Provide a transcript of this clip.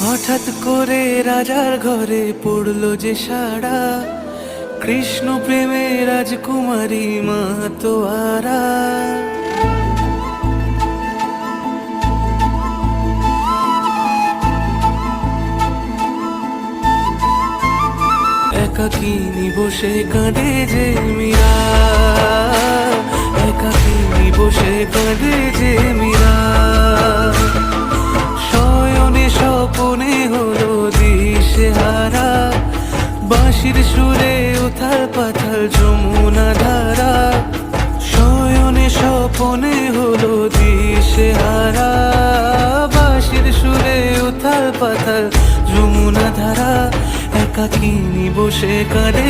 হঠাৎ করে রাজার ঘরে পড়ল যে সাড়া। কৃষ্ণ প্রেমে রাজকুমারী মা তোয়ারা। একাকিনী বসে কাঁদে যে মীরা? একাকিনী বসে কাঁদে যে মীরা? বাঁশির সুরে উথাল পাথাল যমুনা ধারা। শয়নে স্বপনে হলো দিশে হারা। বাঁশির সুরে উথাল পাথাল যমুনা ধারা। একাকিনী বসে কাঁদে